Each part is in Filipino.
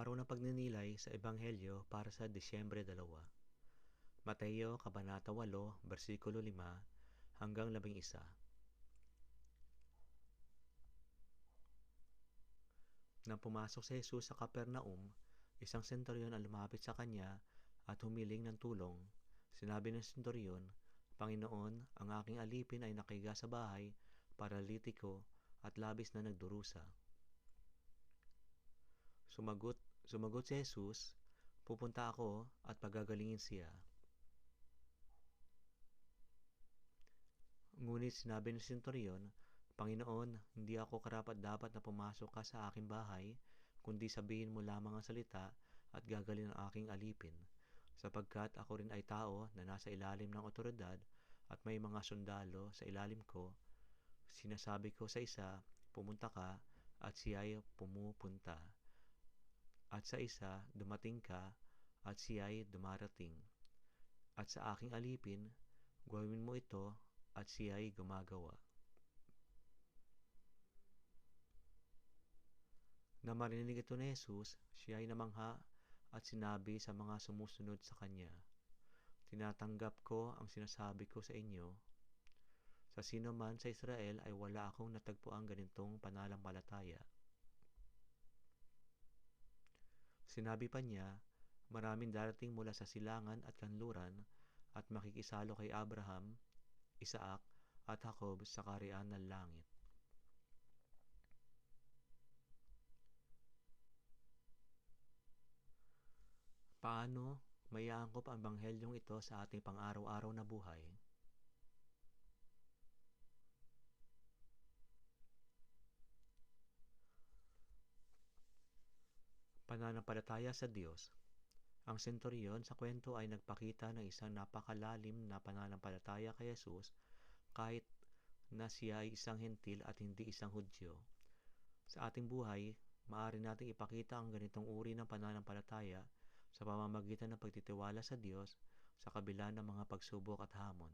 Araw ng pagninilay sa Ebanghelyo para sa Disyembre 2. Mateo, Kabanata 8, versikulo 5 hanggang 11. Nang pumasok si Jesus sa Kapernaum, isang senturyon ang lumapit sa kanya at humiling ng tulong. Sinabi ng senturyon, Panginoon, ang aking alipin ay nakiga sa bahay, paralitiko at labis na nagdurusa. Sumagot, sumagot si Jesus, pupunta ako at pagagalingin siya. Ngunit sinabi ng senturyon, Panginoon, hindi ako karapat dapat na pumasok ka sa aking bahay, kundi sabihin mo lamang ang salita at gagalin ang aking alipin, sapagkat ako rin ay tao na nasa ilalim ng otoridad at may mga sundalo sa ilalim ko, sinasabi ko sa isa, pumunta ka, at siya ay pumupunta at sa isa dumating ka at siya'y dumarating. At sa aking alipin, gawin mo ito at siya'y gumagawa. Na marinig ito ni Jesus, siya'y namangha at sinabi sa mga sumusunod sa kanya, Tinatanggap ko ang sinasabi ko sa inyo. Sa sino man sa Israel ay wala akong natagpuan ganitong panalampalataya. Sinabi pa niya, maraming darating mula sa silangan at kanluran at makikisalo kay Abraham, Isaac at Jacob sa karian ng langit. Paano mayaangkop ang banghelyong ito sa ating pang-araw-araw na buhay? Pananampalataya sa Diyos Ang senturyon sa kwento ay nagpakita ng isang napakalalim na pananampalataya kay Jesus kahit na siya ay isang hentil at hindi isang Hudyo. Sa ating buhay, maaari nating ipakita ang ganitong uri ng pananampalataya sa pamamagitan ng pagtitiwala sa Diyos sa kabila ng mga pagsubok at hamon.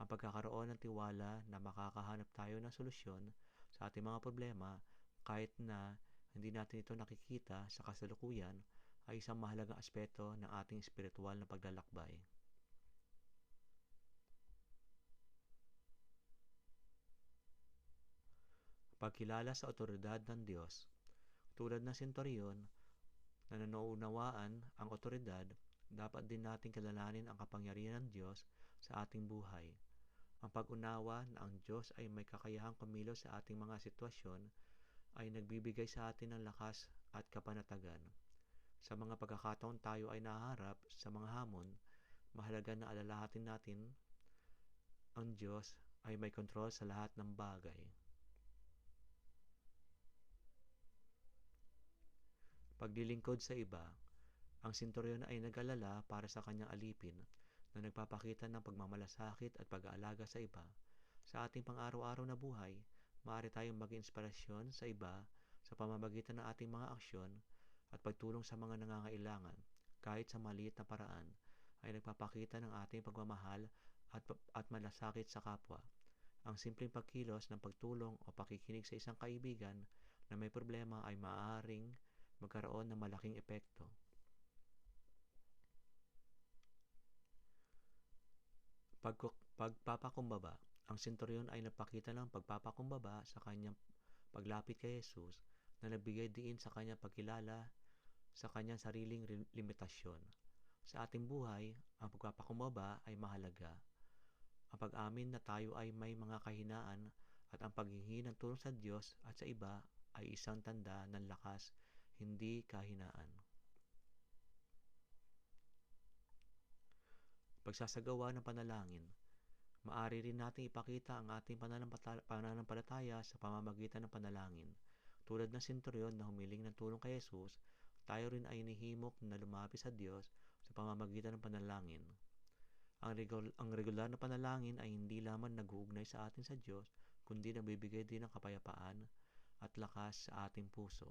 Ang pagkakaroon ng tiwala na makakahanap tayo ng solusyon sa ating mga problema kahit na hindi natin ito nakikita sa kasalukuyan ay isang mahalagang aspeto ng ating espiritual na paglalakbay. Pagkilala sa otoridad ng Diyos Tulad ng sentoryon na nanounawaan ang otoridad, dapat din natin kilalanin ang kapangyarihan ng Diyos sa ating buhay. Ang pag-unawa na ang Diyos ay may kakayahang kumilos sa ating mga sitwasyon ay nagbibigay sa atin ng lakas at kapanatagan. Sa mga pagkakataon tayo ay naharap sa mga hamon, mahalaga na alalahatin natin ang Diyos ay may kontrol sa lahat ng bagay. Paglilingkod sa iba, ang sinturyon ay nag-alala para sa kanyang alipin na nagpapakita ng pagmamalasakit at pag-aalaga sa iba. Sa ating pang-araw-araw na buhay, maaari tayong maging inspirasyon sa iba sa pamamagitan ng ating mga aksyon at pagtulong sa mga nangangailangan kahit sa maliit na paraan ay nagpapakita ng ating pagmamahal at, at malasakit sa kapwa. Ang simpleng pagkilos ng pagtulong o pakikinig sa isang kaibigan na may problema ay maaaring magkaroon ng malaking epekto. Pag, pagpapakumbaba ang senturyon ay napakita ng pagpapakumbaba sa kanyang paglapit kay Jesus na nagbigay diin sa kanyang pagkilala sa kanyang sariling limitasyon. Sa ating buhay, ang pagpapakumbaba ay mahalaga. Ang pag-amin na tayo ay may mga kahinaan at ang paghingi ng tulong sa Diyos at sa iba ay isang tanda ng lakas, hindi kahinaan. Pagsasagawa ng panalangin Maari rin nating ipakita ang ating pananampalataya sa pamamagitan ng panalangin. Tulad ng senturyon na humiling ng tulong kay Jesus, tayo rin ay inihimok na lumapit sa Diyos sa pamamagitan ng panalangin. Ang, regular, ang regular na panalangin ay hindi lamang nag-uugnay sa atin sa Diyos, kundi nagbibigay din ng kapayapaan at lakas sa ating puso.